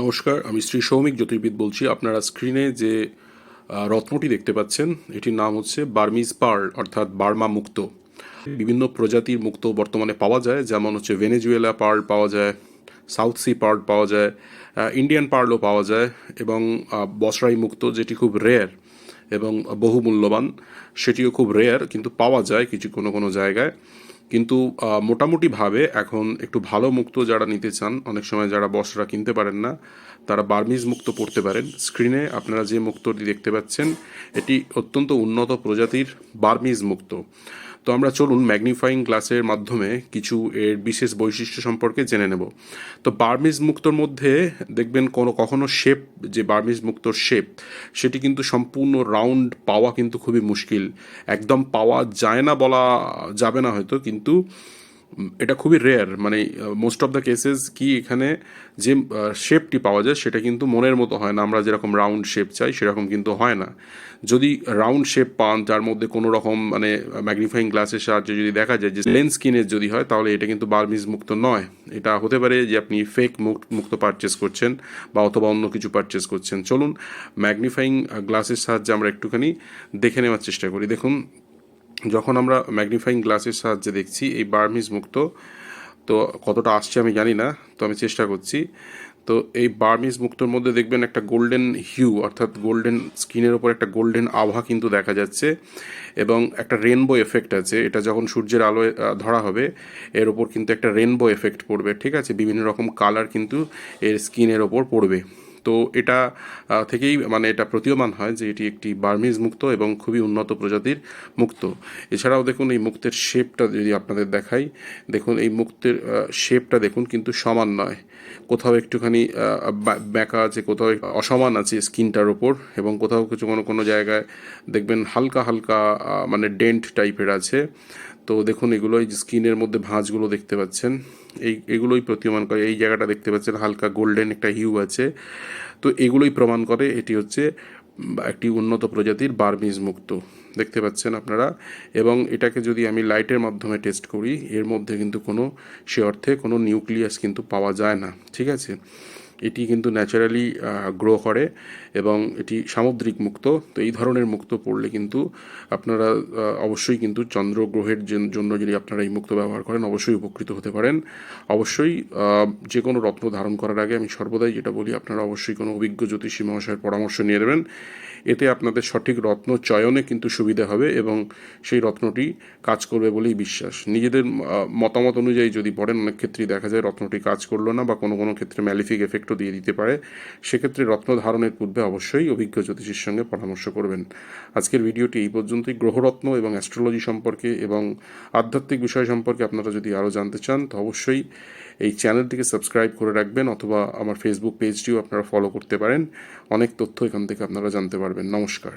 নমস্কার, আমি শ্রী সৌমিক জ্যোতির্বিদ বলছি। আপনারা স্ক্রিনে যে রত্নটি দেখতে পাচ্ছেন, এটির নাম হচ্ছে বার্মিজ পার্ল, অর্থাৎ বার্মা মুক্ত। বিভিন্ন প্রজাতির মুক্ত বর্তমানে পাওয়া যায়, যেমন হচ্ছে ভেনেজুয়েলা পার্ল পাওয়া যায়, সাউথ সি পার্ল পাওয়া যায় ইন্ডিয়ান পার্লও পাওয়া যায়, এবং বসরাই মুক্ত, যেটি খুব রেয়ার এবং বহু মূল্যবান সেটিও খুব রেয়ার কিন্তু পাওয়া যায় কিছু কোনো কোনো জায়গায়। কিন্তু মোটামুটিভাবে এখন একটু ভালো মুক্ত যারা নিতে চান, অনেক সময় যারা বসরা কিনতে পারেন না, তারা বার্মিজ মুক্ত পড়তে পারেন। স্ক্রিনে আপনারা যে মুক্তটি দেখতে পাচ্ছেন, এটি অত্যন্ত উন্নত প্রজাতির বার্মিজ মুক্ত। তো আমরা চলুন ম্যাগনিফাইং গ্লাসের মাধ্যমে কিছু এর বিশেষ বৈশিষ্ট্য সম্পর্কে জেনে নেব। তো বার্মিজ মুক্তর মধ্যে দেখবেন কোনো কখনো শেপ যে বার্মিজ মুক্তর শেপ সেটি কিন্তু সম্পূর্ণ রাউন্ড পাওয়া কিন্তু খুবই মুশকিল। একদম পাওয়া যায় না বলা যাবে না হয়তো, কিন্তু এটা খুবই রেয়ার মানে মোস্ট অফ দ্য কেসেস কি এখানে যে শেপটি পাওয়া যায় সেটা কিন্তু মনের মতো হয় না। আমরা যেরকম রাউন্ড শেপ চাই সেরকম কিন্তু হয় না। যদি রাউন্ড শেপ পান, যার মধ্যে কোনো রকম মানে ম্যাগনিফাইং গ্লাসের সাহায্যে যদি দেখা যায় যে লেন্স স্কিনের যদি হয়, তাহলে এটা কিন্তু বার্মিজ মুক্ত নয়। এটা হতে পারে যে, আপনি ফেক মুক্ত পারচেস করছেন বা অথবা অন্য কিছু পারচেস করছেন। চলুন ম্যাগনিফাইং গ্লাসের সাহায্যে আমরা একটুখানি দেখে নেওয়ার চেষ্টা করি। দেখুন যখন আমরা ম্যাগনিফাইং গ্লাসের সাহায্যে দেখছি, এই বার্মিজ মুক্ত, তো কতটা আসছে আমি জানি না, তো আমি চেষ্টা করছি। তো এই বার্মিজ মুক্তর মধ্যে দেখবেন একটা গোল্ডেন হিউ অর্থাৎ গোল্ডেন স্কিনের ওপর একটা গোল্ডেন আভা কিন্তু দেখা যাচ্ছে, এবং একটা রেনবো এফেক্ট আছে। এটা যখন সূর্যের আলোয় ধরা হবে, এর ওপর কিন্তু একটা রেনবো এফেক্ট পড়বে, ঠিক আছে? বিভিন্ন রকম কালার কিন্তু এর স্কিনের ওপর পড়বে। তো এটা থেকেই মানে এটা প্রতীয়মান হয় যে এটি একটি বার্মিজ মুক্ত এবং খুবই উন্নত প্রজাতির মুক্ত। এছাড়াও দেখুন এই মুক্তের শেপটা যদি আপনাদের দেখাই, দেখুন এই মুক্তের শেপটা দেখুন কিন্তু সমান নয়। কোথাও একটুখানি ব্যাঁকা আছে, কোথাও অসমান আছে স্কিনটার ওপর এবং কোথাও কিছু কোনো কোনো জায়গায় দেখবেন হালকা হালকা মানে ডেন্ট টাইপের আছে। তো দেখুন এগুলো এই স্কিনের মধ্যে ভাঁজগুলো দেখতে পাচ্ছেন। এই, এগুলোই প্রতীয়মান করে, এই জায়গাটা দেখতে পাচ্ছেন, হালকা গোল্ডেন একটা হিউ আছে। তো এগুলোই প্রমাণ করে এটি হচ্ছে একটি উন্নত প্রজাতির বার্মিজ মুক্ত। দেখতে পাচ্ছেন আপনারা? এবং এটাকে যদি আমি লাইটের মাধ্যমে টেস্ট করি, এর মধ্যে কিন্তু কোনো সে অর্থে কোনো নিউক্লিয়াস কিন্তু পাওয়া যায় না। ঠিক আছে? এটি কিন্তু ন্যাচারালি গ্রো করে এবং এটি সামুদ্রিক মুক্ত। তো এই ধরনের মুক্ত পড়লে কিন্তু আপনারা অবশ্যই কিন্তু চন্দ্রগ্রহের গ্রহের জন্য যদি আপনারা এই মুক্ত ব্যবহার করেন, অবশ্যই উপকৃত হতে পারেন। অবশ্যই যে কোনো রত্ন ধারণ করার আগে আমি সর্বদাই যেটা বলি, আপনারা অবশ্যই কোনো অভিজ্ঞ জ্যোতিষী মহাশয়ের পরামর্শ নিয়ে নেবেন। এতে আপনাদের সঠিক রত্ন চয়নে কিন্তু সুবিধা হবে এবং সেই রত্নটি কাজ করবে বলেই বিশ্বাস। নিজেদের মতামত অনুযায়ী যদি পড়েন, অনেক ক্ষেত্রেই দেখা যায় রত্নটি কাজ করল না বা কোনো কোনো ক্ষেত্রে ম্যালিফিক এফেক্টও দিয়ে দিতে পারে। সেক্ষেত্রে রত্ন ধারণের পূর্বে অবশ্যই অভিজ্ঞ জ্যোতিষীর সঙ্গে পরামর্শ করবেন। আজকের ভিডিওটি এই পর্যন্তই। গ্রহরত্ন এবং অ্যাস্ট্রোলজি সম্পর্কে এবং আধ্যাত্মিক বিষয় সম্পর্কে আপনারা যদি আরও জানতে চান, তো অবশ্যই এই চ্যানেলটিকে সাবস্ক্রাইব করে রাখবেন অথবা আমার ফেসবুক পেজটিও আপনারা ফলো করতে পারেন। অনেক তথ্য এখান থেকে আপনারা জানতে পারবেন। নমস্কার।